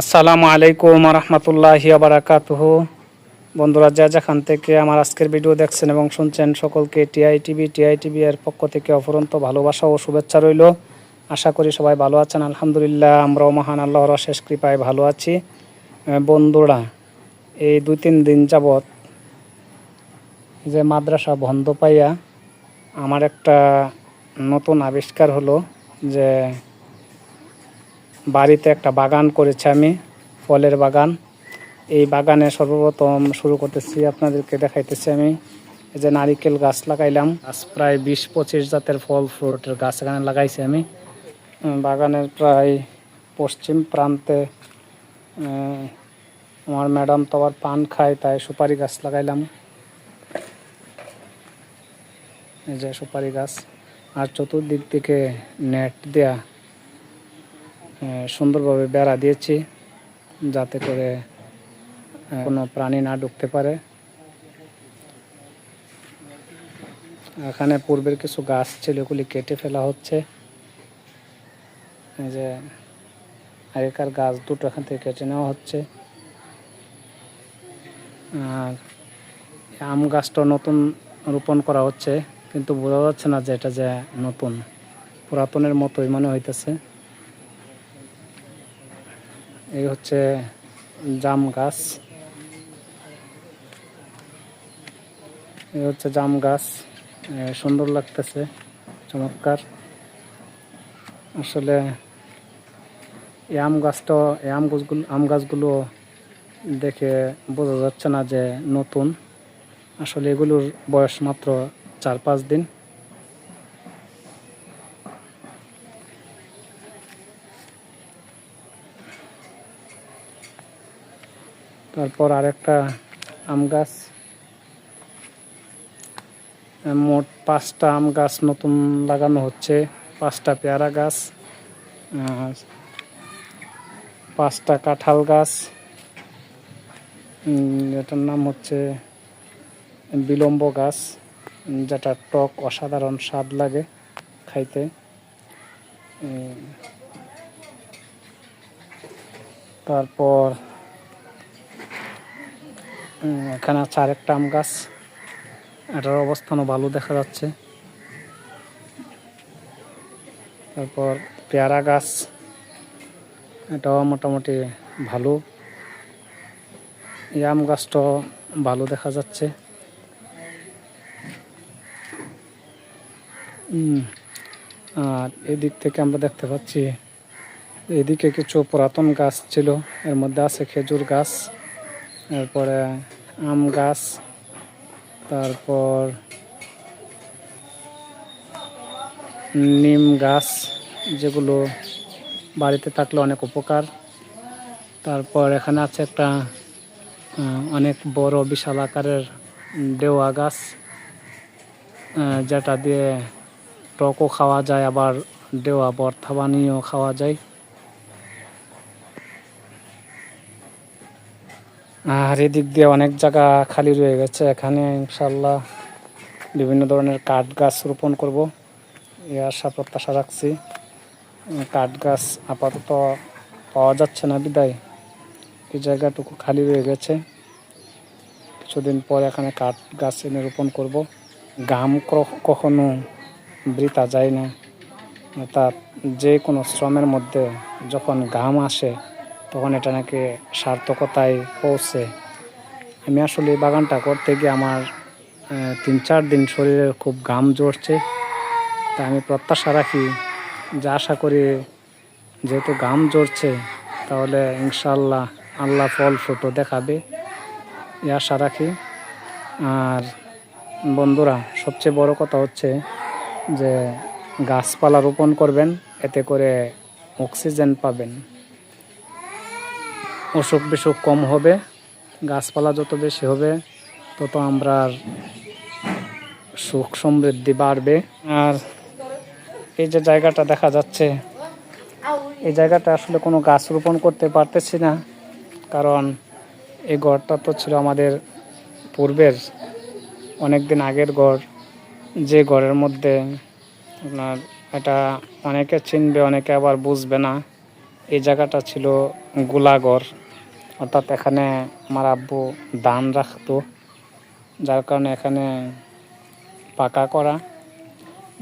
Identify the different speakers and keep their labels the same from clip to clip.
Speaker 1: আসসালামু আলাইকুম রহমতুল্লাহি বারাকাতুহ। বন্ধুরা, যা যেখান থেকে আমার আজকের ভিডিও দেখছেন এবং শুনছেন, সকলকে টিআই টিভি টিআই টিভি এর পক্ষ থেকে অফুরন্ত ভালোবাসা ও শুভেচ্ছা রইল। আশা করি সবাই ভালো আছেন, আলহামদুলিল্লাহ। আমরাও মহান আল্লাহর শেষ কৃপায় ভালো আছি। বন্ধুরা, এই দুই তিন দিন যাবৎ যে মাদ্রাসা বন্ধ পাইয়া আমার একটা নতুন আবিষ্কার হলো যে বাড়িতে একটা বাগান করেছি আমি, ফলের বাগান। এই বাগানে সর্বপ্রথম শুরু করতেছি, আপনাদেরকে দেখাইতেছি আমি। এই যে নারিকেল গাছ লাগাইলাম গাছ প্রায় বিশ পঁচিশ জাতের ফল, ফ্রুটের গাছ এখানে লাগাইছি আমি। বাগানের প্রায় পশ্চিম প্রান্তে আমার ম্যাডাম তো আবার পান খায়, তাই সুপারি গাছ লাগাইলাম। এই যে সুপারি গাছ, আর চতুর্দিক থেকে নেট দেয়া সুন্দরভাবে বেড়া দিয়েছি যাতে করে কোনো প্রাণী না ঢুকতে পারে। এখানে পূর্বের কিছু গাছ ছিল, এগুলি কেটে ফেলা হচ্ছে। যে আগেকার গাছ দুটো এখান থেকে কেটে নেওয়া হচ্ছে। আর আম গাছটা নতুন রোপণ করা হচ্ছে, কিন্তু বোঝা যাচ্ছে না যে এটা যে নতুন। পুরাতনের মতোই মনে হইতেছে। এই হচ্ছে জাম গাছ। এই হচ্ছে জাম গাছ। সুন্দর লাগতেছে, চমৎকার। আসলে এই আম গাছটা, এই আম গাছগুলো আম গাছগুলো দেখে বোঝা যাচ্ছে না যে নতুন। আসলে এগুলোর বয়স মাত্র চার পাঁচ দিন। তারপর আরেকটা আম গাছ। মোট পাঁচটা আম গাছ নতুন লাগানো হচ্ছে, পাঁচটা পেয়ারা গাছ পাঁচটা কাঁঠাল গাছ। এটার নাম হচ্ছে বিলম্ব গাছ, যেটা টক অসাধারণ স্বাদ লাগে খাইতে। তারপর এখানে আছে আরেকটা আম গাছ। এটার অবস্থানও ভালো দেখা যাচ্ছে। তারপর পেয়ারা গাছ, এটাও মোটামুটি ভালো। এই আম গাছটাও ভালো দেখা যাচ্ছে। আর এদিক থেকে আমরা দেখতে পাচ্ছি, এদিকে কিছু পুরাতন গাছ ছিল, এর মধ্যে আছে খেজুর গাছ। এরপরে আম গাছ, তারপর নিম গাছ, যেগুলো বাড়িতে থাকলে অনেক উপকার। তারপর এখানে আছে একটা অনেক বড় বিশাল আকারের দেওয়া গাছ যেটা দিয়ে টকও খাওয়া যায়, আবার দেওয়া বর্থা বানিয়েও খাওয়া যায়। আর এদিক দিয়ে অনেক জায়গা খালি রয়ে গেছে। এখানে ইনশাল্লাহ বিভিন্ন ধরনের কাঠ গাছ রোপণ করব। এই আশা প্রত্যাশা রাখছি। কাঠ গাছ আপাতত পাওয়া যাচ্ছে না বিদায়। এই জায়গাটুকু খালি রয়ে গেছে। কিছুদিন পর এখানে কাঠ গাছ এনে রোপণ করব। গাম কখনো বৃতা যায় না। অর্থাৎ যে কোনো শ্রমের মধ্যে যখন ঘাম আসে তখন এটা নাকি সার্থকতায় পৌঁছে। আমি আসলে বাগানটা করতে গিয়ে আমার তিন চার দিন শরীরে খুব ঘাম জড়ছে তা আমি প্রত্যাশা রাখি যা আশা করি যেহেতু ঘাম জড়ছে তাহলে ইনশাল্লাহ আল্লাহ ফল ফটো দেখাবে। এই আশা রাখি। আর বন্ধুরা, সবচেয়ে বড় কথা হচ্ছে যে গাছপালা রোপণ করবেন, এতে করে অক্সিজেন পাবেন। অসুখ বিসুখ কম হবে, গাছপালা যত বেশি হবে, তত আমরা সুখ সমৃদ্ধি বাড়বে। আর এই যে জায়গাটা দেখা যাচ্ছে, এই জায়গাটা আসলে কোনো গাছ রোপণ করতে পারতেছি না, কারণ এই ঘরটা তো ছিল আমাদের পূর্বের অনেক দিন আগের ঘর যে ঘরের মধ্যে আপনার এটা অনেকে চিনবে, অনেকে আবার বুঝবে না। এই জায়গাটা ছিল গোলাগড় অর্থাৎ এখানে আমার আব্বু ধান রাখতো, যার কারণে এখানে পাকা করা,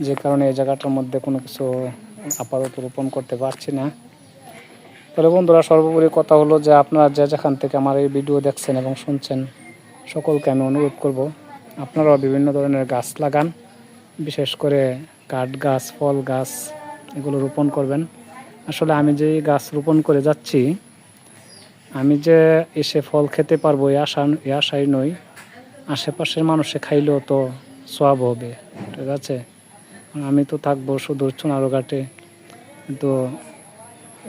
Speaker 1: যে কারণে এই জায়গাটার মধ্যে কোনো কিছু আপাতত রোপণ করতে পারছি না। তবে বন্ধুরা, সর্বোপরি কথা হলো যে আপনারা যে যেখান থেকে আমার এই ভিডিও দেখছেন এবং শুনছেন, সকলকে আমি অনুরোধ করব, আপনারাও বিভিন্ন ধরনের গাছ লাগান, বিশেষ করে কাঠ গাছ, ফল গাছ, এগুলো রোপণ করবেন। আসলে আমি যে গাছ রোপণ করে যাচ্ছি আমি যে এসে ফল খেতে পারব এই আশা এই আশাই নই। আশেপাশের মানুষে খাইলেও তো সব হবে, ঠিক আছে? আমি তো থাকব শুধু চুনারো ঘাটে কিন্তু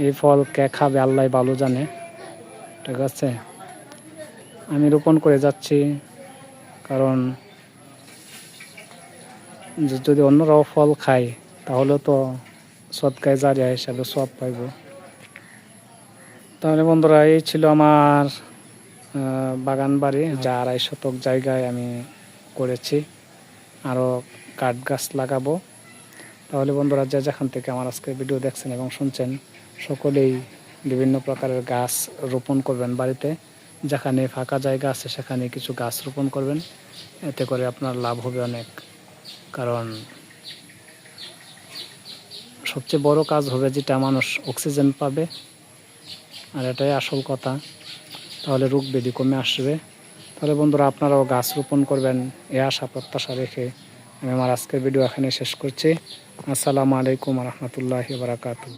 Speaker 1: এই ফল কে খাবে আল্লাহ ভালো জানে, ঠিক আছে? আমি রোপণ করে যাচ্ছি, কারণ যদি অন্যরাও ফল খায়, তাহলে তো সৎকায় জারিয়া হিসাবে সব পাইব। তাহলে বন্ধুরা, এই ছিল আমার বাগান বাড়ি, যা আড়াই শতক জায়গায় আমি করেছি। আরও কাঠ গাছ লাগাবো। তাহলে বন্ধুরা, যে যেখান থেকে আমার আজকে ভিডিও দেখছেন এবং শুনছেন, সকলেই বিভিন্ন প্রকারের গাছ রোপণ করবেন বাড়িতে। যেখানে ফাঁকা জায়গা আছে, সেখানে কিছু গাছ রোপণ করবেন। এতে করে আপনার লাভ হবে অনেক। কারণ সবচেয়ে বড় কাজ হবে যেটা মানুষ অক্সিজেন পাবে। আর এটাই আসল কথা। তাহলে রোগ ব্যাধি কমে আসবে। তাহলে বন্ধুরা আপনারাও গাছ রোপণ করবেন, এ আশা প্রত্যাশা রেখে আমি আমার আজকের ভিডিও এখানে শেষ করছি। আসসালামু আলাইকুম রহমতুল্লাহ বারাকাতু